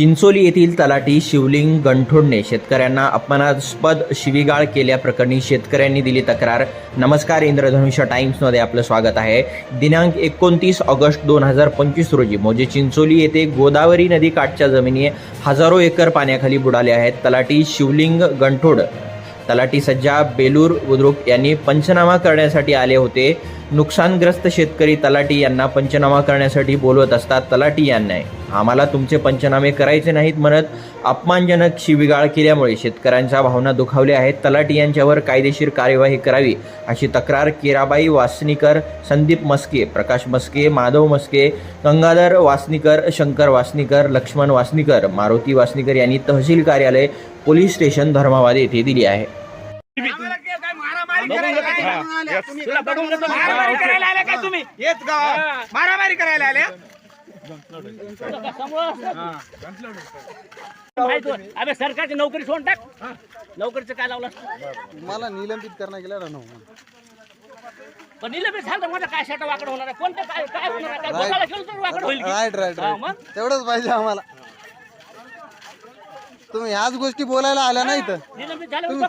चिंचोली येथील तलाठी शिवलिंग गणठोडने शेतकऱ्यांना अपमानास्पद शिवीगाळ केल्याप्रकरणी शेतकऱ्यांनी दिली तक्रार. नमस्कार इंद्रधनुष्य टाइम्समध्ये आपलं स्वागत आहे. दिनांक एकोणतीस ऑगस्ट दोन हजार पंचवीस रोजी म्हणजे चिंचोली येथे गोदावरी नदी काठच्या जमिनी हजारो एकर पाण्याखाली बुडाले आहेत. तलाठी शिवलिंग गणठोड तलाठी सज्जा बेलूर बुद्रुक यांनी पंचनामा करण्यासाठी आले होते. नुकसानग्रस्त शेतकरी तलाटी यांना पंचनामा करण्यासाठी बोलवत असतात. तलाटी यांना आम्हाला तुमचे पंचनामे करायचे नाहीत म्हणत अपमानजनक शिवीगाळ केल्यामुळे शेतकऱ्यांच्या भावना दुखावल्या आहेत. तलाटी यांच्यावर कायदेशीर कार्यवाही करावी अशी तक्रार केराबाई वासनीकर संदीप मस्के प्रकाश मस्के माधव मस्के गंगाधर वासनीकर शंकर वासनीकर लक्ष्मण वासनीकर मारुती वासनीकर यांनी तहसील कार्यालय पोलीस स्टेशन धर्माबाद येथे दिली आहे. मारामारी करायला आले? तुम्ही मारामारी करायला आले काय तुम्ही? येत का? मारामारी करायला आले माहीत होय. अबे सरकारची नोकरी सोडून टाक. नोकरीचं काय लावलं? मला निलंबित करण्यात गेला ना पण निलंबित झालं तर माझा काय शेटा वाकड होणार आहे? कोणतं काय काय होणार आहे? काय बोलायला गेलो तर वाकड होईल की? राईट राईट हा, राईट मग? तेवढंच पाहिजे आम्हाला. तुम्ही ह्याच गोष्टी बोलायला आल्या नाही तर निलंबित झालं